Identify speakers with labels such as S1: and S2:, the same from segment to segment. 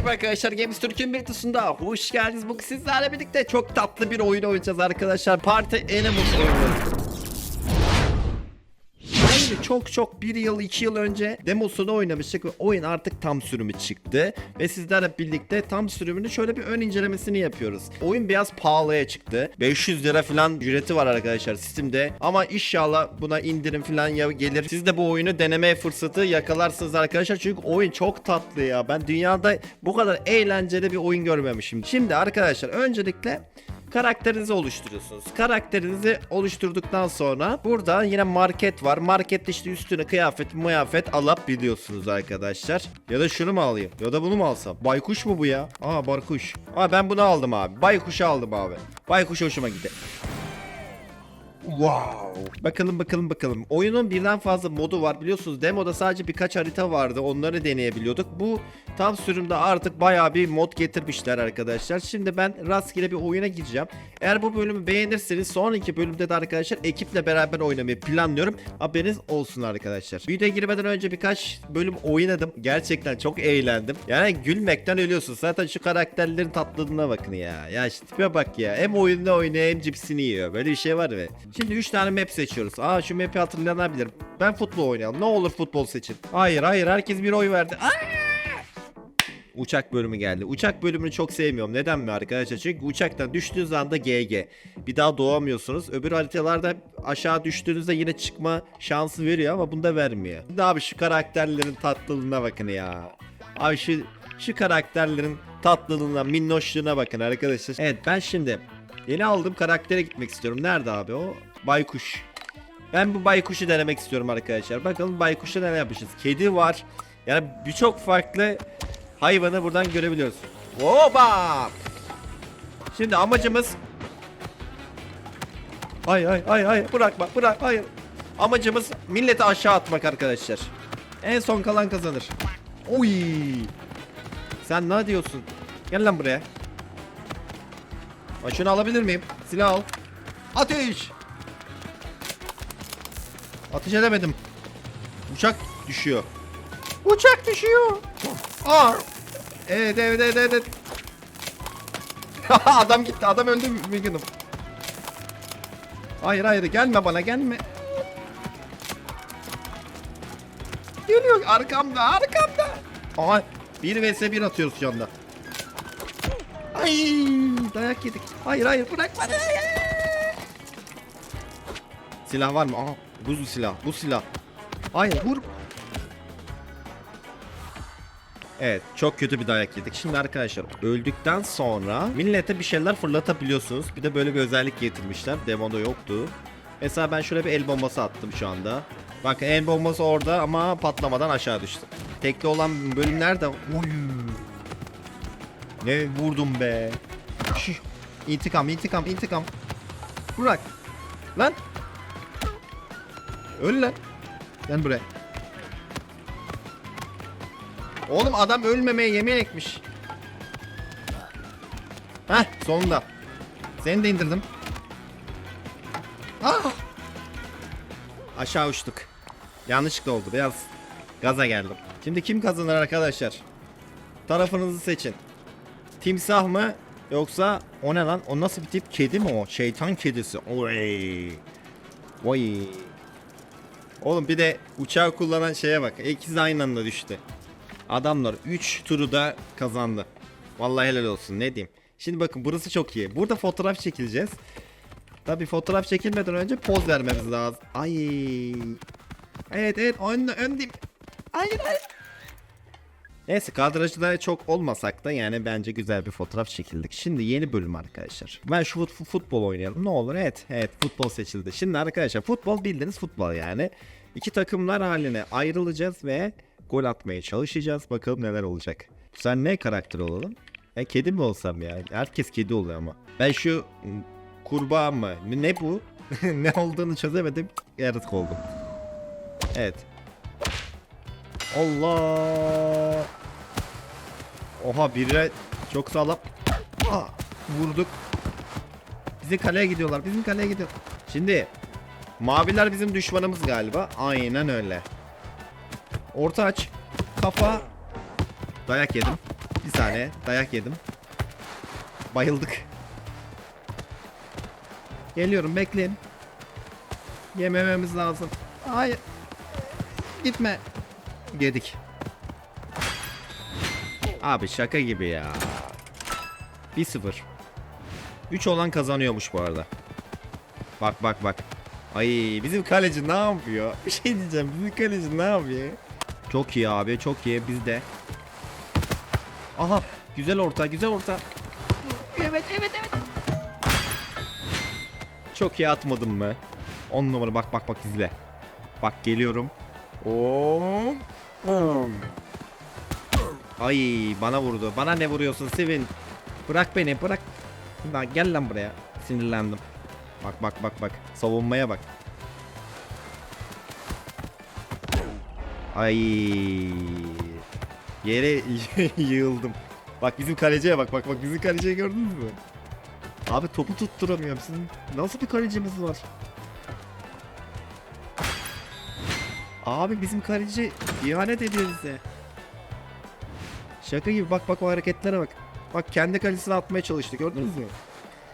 S1: Merhaba arkadaşlar Games Türk'ün bir dışında hoş geldiniz. Bugün sizlerle birlikte çok tatlı bir oyun oynayacağız arkadaşlar. Party Animals oyunu. Oyunu çok çok bir yıl iki yıl önce demosunu oynamıştık ve oyun artık tam sürümü çıktı. Ve sizlerle birlikte tam sürümünü şöyle bir ön incelemesini yapıyoruz. Oyun biraz pahalıya çıktı. 500 lira falan ücreti var arkadaşlar Steam'de. Ama inşallah buna indirim falan ya gelir. Siz de bu oyunu deneme fırsatı yakalarsınız arkadaşlar. Çünkü oyun çok tatlı ya. Ben dünyada bu kadar eğlenceli bir oyun görmemişim. Şimdi arkadaşlar öncelikle karakterinizi oluşturuyorsunuz. Karakterinizi oluşturduktan sonra burada yine market var. Markette işte üstüne kıyafet, muyafet alabiliyorsunuz arkadaşlar. Ya da şunu mu alayım? Ya da bunu mu alsam? Baykuş mu bu ya? Aa barkuş. Aa ben bunu aldım abi. Baykuşu aldım abi. Baykuş hoşuma gitti. Wow. Bakalım bakalım bakalım. Oyunun birden fazla modu var. Biliyorsunuz demoda sadece birkaç harita vardı. Onları deneyebiliyorduk. Bu tam sürümde artık bayağı bir mod getirmişler arkadaşlar. Şimdi ben rastgele bir oyuna gireceğim. Eğer bu bölümü beğenirseniz sonraki bölümde de arkadaşlar ekiple beraber oynamayı planlıyorum. Haberiniz olsun arkadaşlar. Videoya girmeden önce birkaç bölüm oynadım. Gerçekten çok eğlendim. Yani gülmekten ölüyorsun. Zaten şu karakterlerin tatlılığına bakın ya. Ya şu tipe bak ya. Hem oyunda oynuyor hem cipsini yiyor. Böyle bir şey var mı? Şimdi 3 tane map seçiyoruz. Aa şu map'i hatırlanabilir. Ben futbol oynayalım. Ne olur futbol seçin. Hayır hayır herkes bir oy verdi. Aa! Uçak bölümü geldi. Uçak bölümünü çok sevmiyorum. Neden mi arkadaşlar? Çünkü uçaktan düştüğünüz anda GG. Bir daha doğamıyorsunuz. Öbür haritalarda aşağı düştüğünüzde yine çıkma şansı veriyor ama bunda vermiyor. Şimdi abi şu karakterlerin tatlılığına bakın ya. Abi şu şu karakterlerin tatlılığına, minnoşluğuna bakın arkadaşlar. Evet ben şimdi yeni aldığım karaktere gitmek istiyorum. Nerede abi o? Baykuş. Ben bu baykuşu denemek istiyorum arkadaşlar. Bakalım baykuşta neler yapmışız. Kedi var. Yani birçok farklı hayvanı buradan görebiliyoruz. Oba! Şimdi amacımız Ay ay ay ay bırakma bırak hayır. Amacımız milleti aşağı atmak arkadaşlar. En son kalan kazanır. Oy! Sen ne diyorsun? Gel lan buraya. Şunu alabilir miyim? Silah al. Ateş! Ateş edemedim. Uçak düşüyor. Uçak düşüyor. Aa. Evet evet evet evet. adam gitti. Adam öldü Mügünüm. Hayır hayır gelme bana gelme. Geliyor arkamda arkamda. Aha 1 vs 1 atıyoruz şu anda. Ay dayak yedik. Hayır hayır bırak. Silah var mı? Aha buzlu silah. Bu silah. Hayır vur. Evet çok kötü bir dayak yedik. Şimdi arkadaşlar öldükten sonra millete bir şeyler fırlatabiliyorsunuz. Bir de böyle bir özellik getirmişler. Demoda yoktu. Mesela ben şöyle bir el bombası attım şu anda. Bakın el bombası orada ama patlamadan aşağı düştü. Tekli olan bölümler de... Oy. Ne vurdum be. Şih. İntikam, intikam, intikam. Bırak. Lan. Öl lan. Gel buraya. Oğlum adam ölmemeye yemin etmiş. Heh sonunda. Seni de indirdim. Ah! Aşağı uçtuk. Yanlışlıkla oldu biraz gaza geldim. Şimdi kim kazanır arkadaşlar? Tarafınızı seçin. Timsah mı yoksa o ne lan? O nasıl bir tip? Kedi mi o? Şeytan kedisi. Oy. Oy. Oğlum bir de uçağı kullanan şeye bak. İkisi aynı anda düştü. Adamlar 3 turu da kazandı. Vallahi helal olsun ne diyeyim. Şimdi bakın burası çok iyi. Burada fotoğraf çekileceğiz. Tabi fotoğraf çekilmeden önce poz vermemiz lazım. Ay. Evet evet ön, öndeyim. Hayır hayır. Neyse kadrajda çok olmasak da yani bence güzel bir fotoğraf çekildik. Şimdi yeni bölüm arkadaşlar. Ben şu fut- futbol oynayalım. Ne olur evet. Evet futbol seçildi. Şimdi arkadaşlar futbol bildiğiniz futbol yani. İki takımlar haline ayrılacağız ve gol atmaya çalışacağız. Bakalım neler olacak. Sen ne karakter olalım? E kedi mi olsam ya? Herkes kedi oluyor ama. Ben şu ım, kurbağa mı? Ne bu? ne olduğunu çözemedim. Yaratık oldum. Evet. Allah. Oha biri çok sağlam. Aa, vurduk. Bizim kaleye gidiyorlar. Bizim kaleye gidiyor. Şimdi maviler bizim düşmanımız galiba. Aynen öyle. Orta aç. Kafa. Dayak yedim. Bir saniye dayak yedim. Bayıldık. Geliyorum bekleyin. Yemememiz lazım. Hayır. Gitme. Yedik. Abi şaka gibi ya. 1-0. 3 olan kazanıyormuş bu arada. Bak bak bak. Ay bizim kaleci ne yapıyor? Bir şey diyeceğim. Bizim kaleci ne yapıyor? Çok iyi abi çok iyi bizde. Aha güzel orta güzel orta. Evet evet evet. Çok iyi atmadım mı? 10 numara bak bak bak izle. Bak geliyorum. Oo. Ay bana vurdu. Bana ne vuruyorsun Sivin? Bırak beni bırak. Lan gel lan buraya. Sinirlendim. Bak bak bak bak. Savunmaya bak. Ay. Yere yığıldım. Bak bizim kaleciye bak bak bak bizim kaleciyi gördünüz mü? Abi topu tutturamıyorum. Sizin nasıl bir kalecimiz var? Abi bizim kaleci ihanet ediyor bize. Şaka gibi bak bak o hareketlere bak. Bak kendi kalesine atmaya çalıştı gördünüz mü?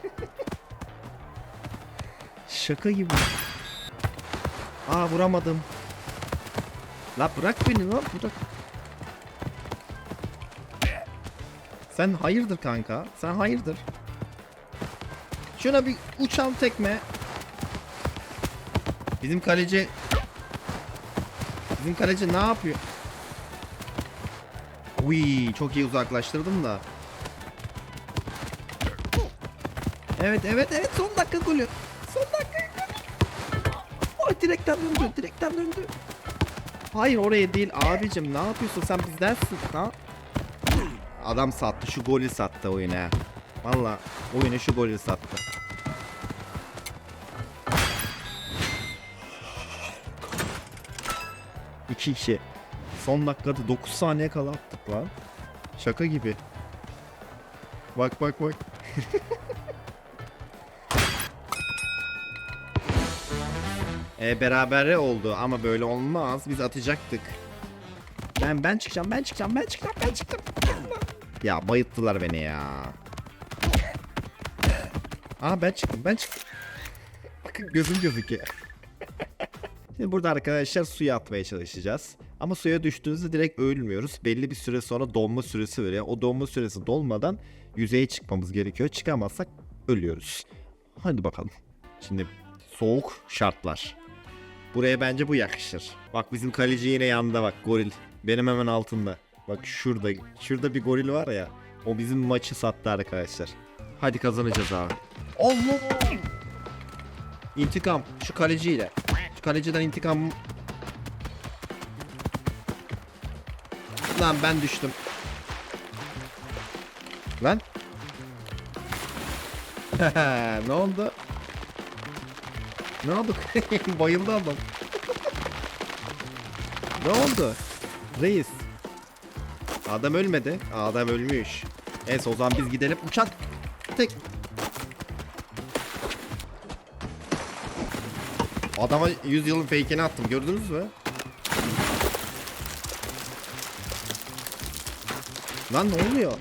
S1: Şaka gibi. Aa vuramadım. La bırak beni lan bırak. Sen hayırdır kanka? Sen hayırdır? Şuna bir uçan tekme. Bizim kaleci Bizim kaleci ne yapıyor? Uy, çok iyi uzaklaştırdım da. Evet, evet, evet. Son dakika golü. Son dakika golü. Ay direkten döndü, direkten döndü. Hayır oraya değil abicim. Ne yapıyorsun sen bizdensin ha? Adam sattı, şu golü sattı oyuna. Valla oyunu şu golü sattı. İki kişi. Son dakikada 9 saniye kala attık lan. Şaka gibi. Bak bak bak. e berabere oldu ama böyle olmaz. Biz atacaktık. Ben ben çıkacağım, ben çıkacağım, ben çıkacağım, ben çıktım. Ya bayılttılar beni ya. Aa ben çıktım, ben çıktım. Bakın gözüm gözüküyor. Şimdi burada arkadaşlar suya atmaya çalışacağız. Ama suya düştüğünüzde direkt ölmüyoruz. Belli bir süre sonra donma süresi veriyor. O donma süresi dolmadan yüzeye çıkmamız gerekiyor. Çıkamazsak ölüyoruz. Hadi bakalım. Şimdi soğuk şartlar. Buraya bence bu yakışır. Bak bizim kaleci yine yanında bak goril. Benim hemen altında. Bak şurada. Şurada bir goril var ya. O bizim maçı sattı arkadaşlar. Hadi kazanacağız abi. Allah! İntikam şu kaleciyle. Kaleciden intikam. Lan ben düştüm. Lan. ne oldu? Ne oldu? Bayıldı adam. ne oldu? Reis. Adam ölmedi. Adam ölmüş. Neyse o zaman biz gidelim. Uçak. Tek. Adama 100 yılın fake'ini attım. Gördünüz mü? Lan ne oluyor?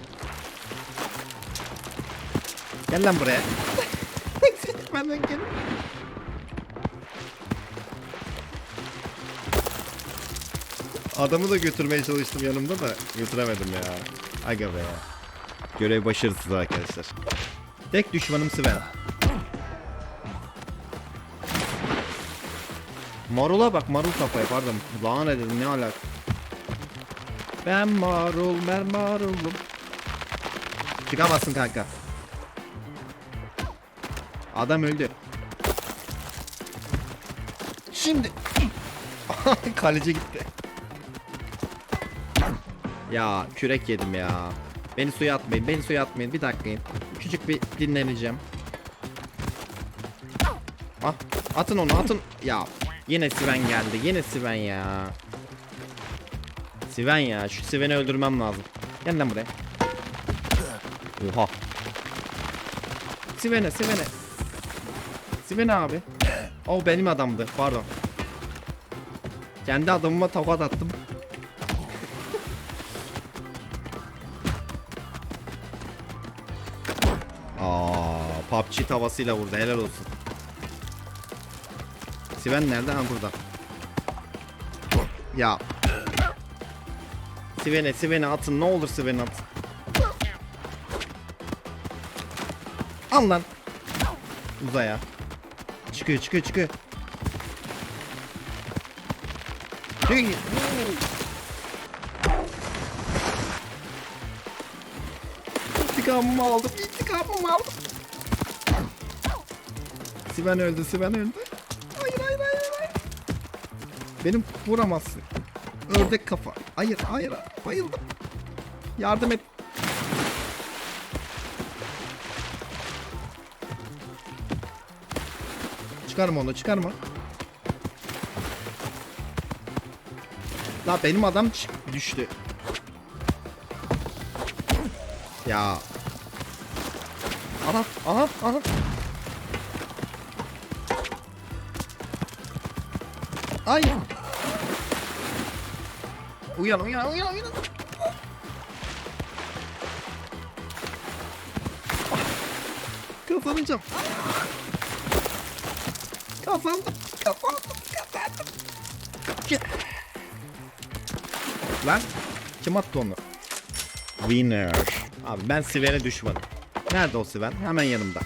S1: Gel lan buraya. Benden gel. Adamı da götürmeye çalıştım yanımda da götüremedim ya. Aga be ya. Görev başarısız arkadaşlar. Tek düşmanım Sven. Marula bak marul kafaya pardon. Lanet edin ne alak. Ben marul ben marulum. Çıkamazsın kanka. Adam öldü. Şimdi. Kaleci gitti. Ya kürek yedim ya. Beni suya atmayın. Beni suya atmayın. Bir dakikayım. Küçük bir dinleneceğim. Ah, atın onu atın. Ya Yine Siven geldi. Yine Siven ya. Siven ya. Şu Siven'i öldürmem lazım. Gel lan buraya. Oha. Siven'e Siven'e. Siven abi. O benim adamdı. Pardon. Kendi adamıma tokat attım. Aa, PUBG tavasıyla vurdu. Helal olsun. Sven nerede? Ha burada. Ya. Sven'e Sven'e atın ne olur Sven'e atın. Al lan. Uzaya. Çıkıyor çıkıyor çıkıyor. Çıkıyor. İntikamımı aldım. İntikamımı aldım. Sven öldü. Sven öldü. Benim vuramazsın. Ördek kafa. Hayır hayır. Bayıldım. Yardım et. Çıkarma onu çıkarma. La benim adam düştü. Ya. Aha aha aha. Ay. Uyan uyan uyan uyan. Kazanacağım. Kazandım. Kazandım. Kazandım. Ki- Lan kim attı onu? Winner. Abi ben Sven'e düşmanım. Nerede o Sven? Hemen yanımda.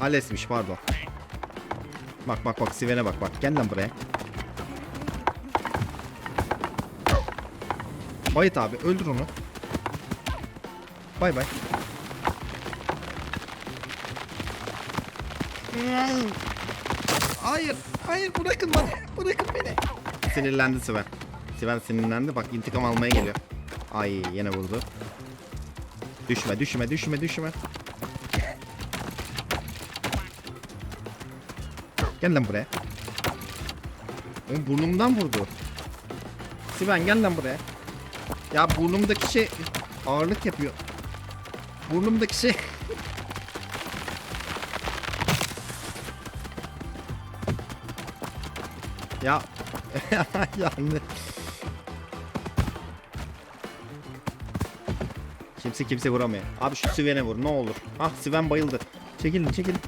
S1: Ales'miş pardon. Bak bak bak Sven'e bak bak. Gel lan buraya. Bayit abi öldür onu. Bay bay. Hayır, hayır bırakın beni. Bırakın beni. Sinirlendi Sven. Sven sinirlendi. Bak intikam almaya geliyor. Ay yine vurdu. Düşme, düşme, düşme, düşme. Gel lan buraya. Oğlum burnumdan vurdu. Sven gel lan buraya. Ya burnumdaki şey ağırlık yapıyor. Burnumdaki şey Ya yani Kimse kimse vuramıyor. Abi şu Sven'e vur ne olur. Ah Sven bayıldı. Çekilin çekilin.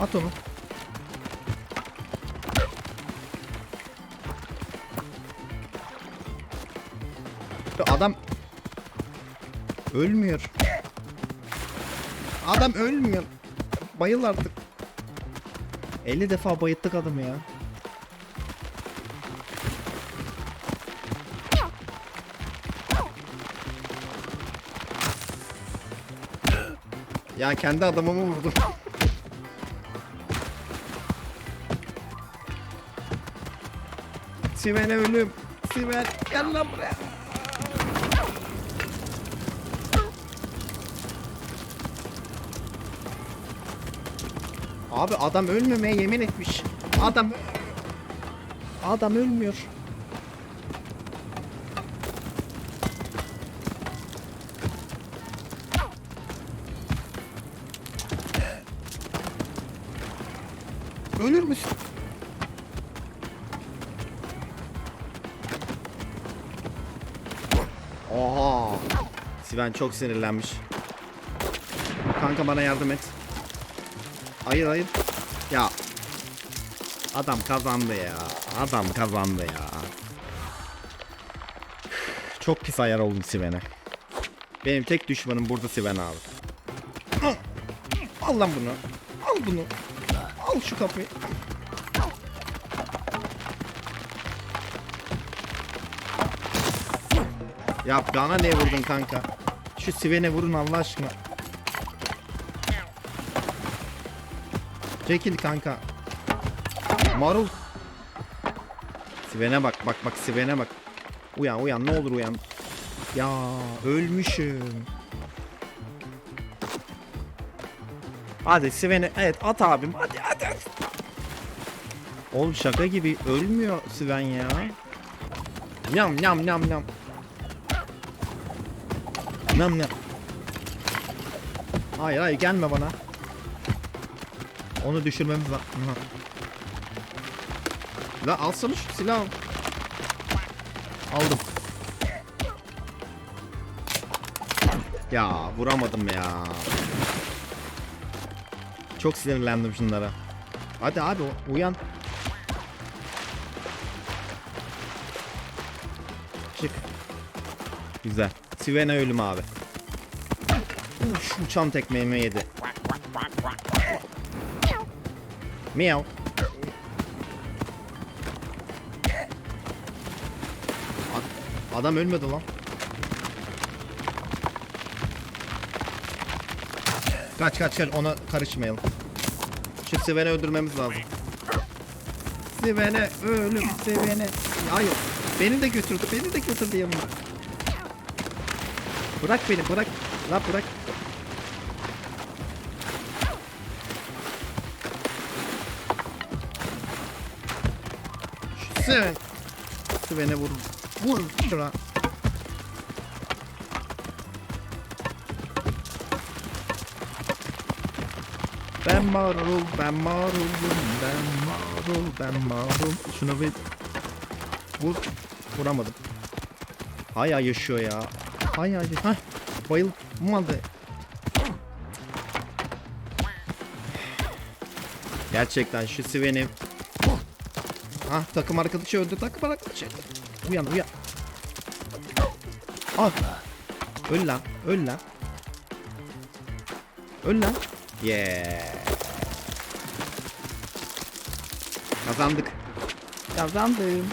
S1: At onu. Ölmüyor. Adam ölmüyor. Bayıl artık. 50 defa bayılttık adamı ya. Ya kendi adamımı vurdum. Siven'e ölüm. Siven gel lan buraya. Abi adam ölmemeye yemin etmiş. Adam Adam ölmüyor. Ölür müsün? Oha. Sven çok sinirlenmiş. Kanka bana yardım et. Hayır hayır. Ya. Adam kazandı ya. Adam kazandı ya. Çok pis ayar oldum Sven'e. Benim tek düşmanım burada Sven abi. Al, lan bunu. Al bunu. Al şu kapıyı. Ya bana ne vurdun kanka? Şu Sven'e vurun Allah aşkına. Çekil kanka. Marul. Sven'e bak bak bak Sven'e bak. Uyan uyan ne olur uyan. Ya ölmüşüm. Hadi Sven'e evet at abim hadi hadi. Oğlum şaka gibi ölmüyor Sven ya. Nyam nyam nyam nyam. Nyam nyam. Hayır hayır gelme bana. Onu düşürmemiz lazım. La alsana şu silahı. Aldım. Ya vuramadım ya. Çok sinirlendim şunlara. Hadi abi uyan. Çık. Güzel. Sivena ölüm abi. Uf, uçan tekmeğimi yedi. Ad- Adam ölmedi lan. Kaç kaç kaç ona karışmayalım. Şu Siven'i öldürmemiz lazım. Siven'e ölüm Siven'e. Hayır. Beni de götürdü. Beni de götürdü yanına. Bırak beni bırak. La bırak. Şu Siven. Siven'e vur. Şuna. Ben marul, ben marulum, ben marul, ben marul. Şuna bir vur. Vuramadım. Hala yaşıyor ya. Hala Hah. Bayılmadı. Gerçekten şu Sven'i Ah takım arkadaşı öldü takım arkadaşı. Uyan uyan. Ah. Öl lan öl lan. Öl lan. Yeah. Kazandık. Kazandım.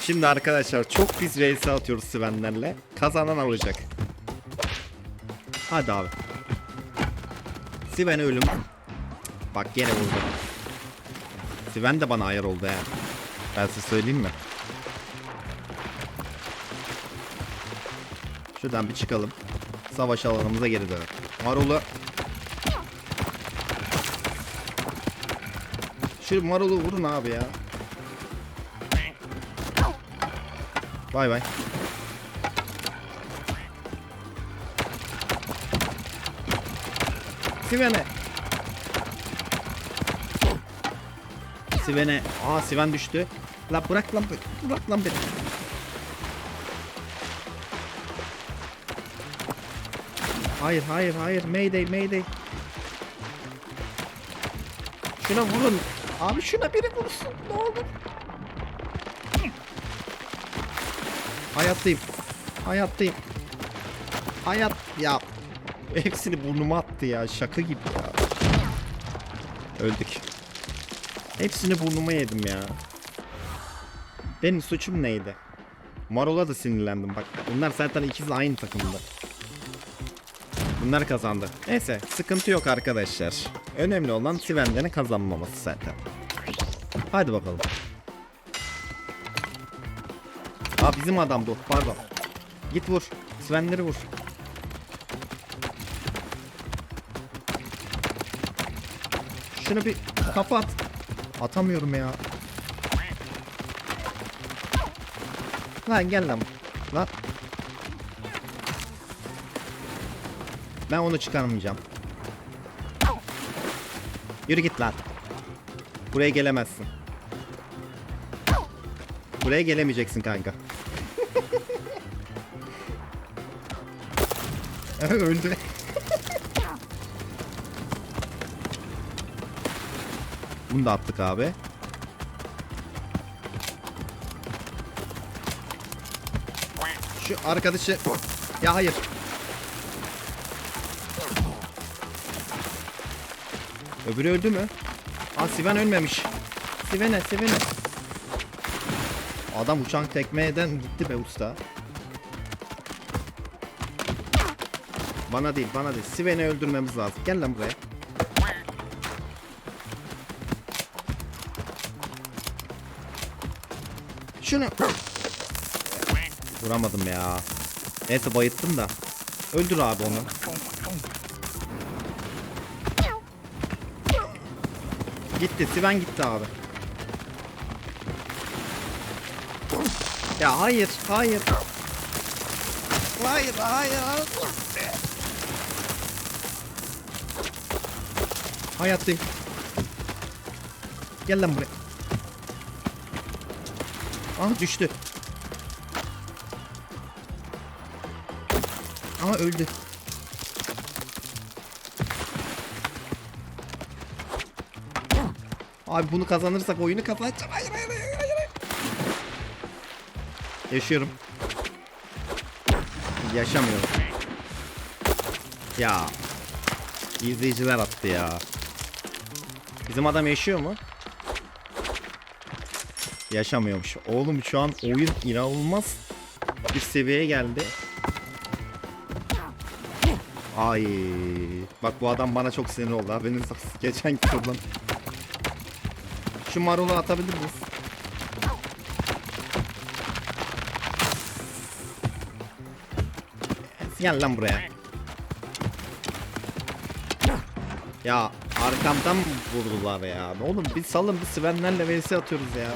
S1: Şimdi arkadaşlar çok pis race atıyoruz Svenlerle. Kazanan alacak. Hadi abi. Sven ölüm. Bak gene vurdu. Sven de bana ayar oldu ya. Ben size söyleyeyim mi? Şuradan bir çıkalım. Savaş alanımıza geri dönelim. Marul'u Şu marulu vurun abi ya. Bay bay. Sivene. Sivene. Aa Siven düştü. La bırak lan beni. Bırak lan beni. Hayır hayır hayır. Mayday mayday. Şuna vurun. Abi şuna biri vursun. Ne olur. Hayattayım. Hayattayım. Hayat ya. Hepsini burnuma attı ya. Şaka gibi ya. Öldük. Hepsini burnuma yedim ya. Benim suçum neydi? Marol'a da sinirlendim bak. Bunlar zaten ikiz aynı takımda. Bunlar kazandı. Neyse sıkıntı yok arkadaşlar. Önemli olan Sven'lerin kazanmaması zaten. Hadi bakalım. Aa bizim adamdı o pardon. Git vur. Sven'leri vur. Şunu bir kapat. Atamıyorum ya. Lan gel lan. Lan. Ben onu çıkarmayacağım. Yürü git lan. Buraya gelemezsin. Buraya gelemeyeceksin kanka. Öldü. Bunu da attık abi. Şu arkadaşı... Ya hayır. Öbürü öldü mü? Aa Siven ölmemiş. Siven'e Siven'e. Adam uçan tekmeden gitti be usta. Bana değil bana değil. Siven'i öldürmemiz lazım. Gel lan buraya. Şunu. Vuramadım ya. Neyse bayıttım da. Öldür abi onu. Gitti. Siven gitti abi. Ya hayır. Hayır. Hayır. Hayır. Hayattayım. Gel lan buraya. Aha düştü. Aha öldü. Abi bunu kazanırsak oyunu kapatacağım. Hayır hayır hayır hayır. Yaşıyorum. Yaşamıyorum. Ya. İzleyiciler attı ya. Bizim adam yaşıyor mu? Yaşamıyormuş. Oğlum şu an oyun inanılmaz bir seviyeye geldi. Ay. Bak bu adam bana çok sinir oldu. Haberiniz olsun. Geçen turdan. Şu marulu atabilir miyiz? Gel lan buraya. Ya arkamdan vurdular ya. Oğlum bir salın bir Svenlerle vs atıyoruz ya.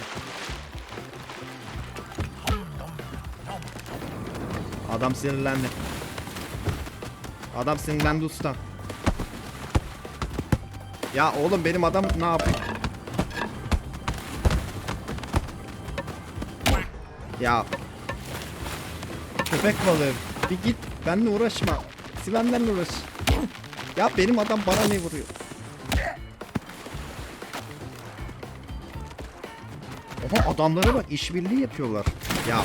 S1: Adam sinirlendi. Adam sinirlendi usta. Ya oğlum benim adam ne yapıyor? Ya köpek balığı bir git benimle uğraşma. Svenlerle uğraş. Ya benim adam bana ne vuruyor? Oha adamlara bak işbirliği yapıyorlar. Ya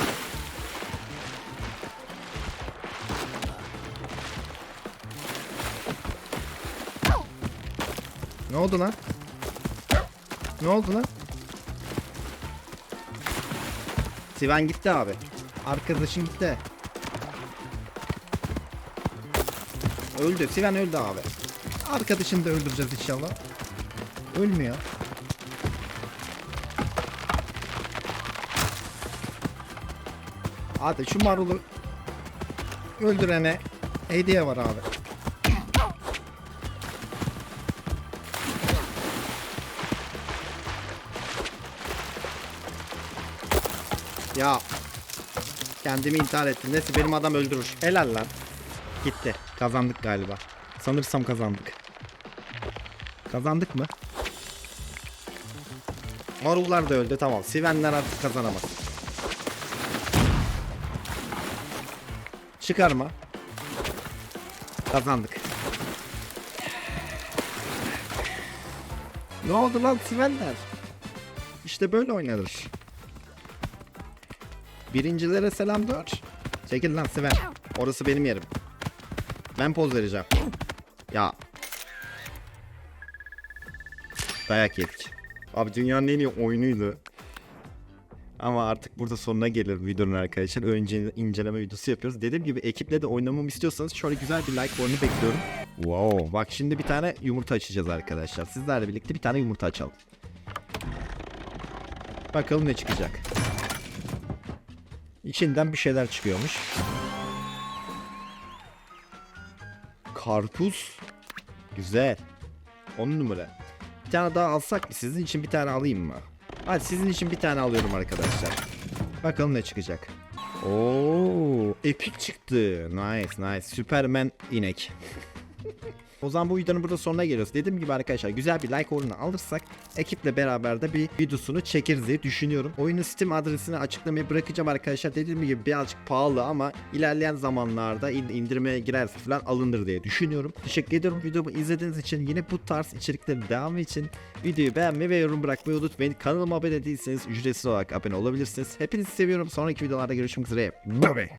S1: Ne oldu lan? Ne oldu lan? Siven gitti abi. Arkadaşın gitti. Öldü. Siven öldü abi. Arkadaşını da öldüreceğiz inşallah. Ölmüyor. Hadi şu marulu öldürene hediye var abi. Ya kendimi intihar ettim. Neyse benim adam öldürür. Helal lan. Gitti. Kazandık galiba. Sanırsam kazandık. Kazandık mı? Marullar da öldü tamam. Sivenler artık kazanamaz. Çıkarma. Kazandık. Ne oldu lan Sivenler? İşte böyle oynanır. Birincilere selam dur. Çekil lan Siven. Orası benim yerim. Ben poz vereceğim. Ya. Dayak yedik. Abi dünyanın en iyi oyunuydu. Ama artık burada sonuna gelir videonun arkadaşlar. Önce inceleme videosu yapıyoruz. Dediğim gibi ekiple de oynamamı istiyorsanız şöyle güzel bir like butonunu bekliyorum. Wow. Bak şimdi bir tane yumurta açacağız arkadaşlar. Sizlerle birlikte bir tane yumurta açalım. Bakalım ne çıkacak. İçinden bir şeyler çıkıyormuş. Karpuz. Güzel. 10 numara. Bir tane daha alsak mı? Sizin için bir tane alayım mı? Hadi sizin için bir tane alıyorum arkadaşlar. Bakalım ne çıkacak. Oo, epik çıktı. Nice, nice. Superman inek. O zaman bu videonun burada sonuna geliyoruz. Dediğim gibi arkadaşlar güzel bir like oranı alırsak ekiple beraber de bir videosunu çekeriz diye düşünüyorum. Oyunun Steam adresini açıklamaya bırakacağım arkadaşlar. Dediğim gibi birazcık pahalı ama ilerleyen zamanlarda in- indirime girerse falan alınır diye düşünüyorum. Teşekkür ediyorum videomu izlediğiniz için. Yine bu tarz içeriklerin devamı için videoyu beğenmeyi ve yorum bırakmayı unutmayın. Kanalıma abone değilseniz ücretsiz olarak abone olabilirsiniz. Hepinizi seviyorum. Sonraki videolarda görüşmek üzere. Bye bye.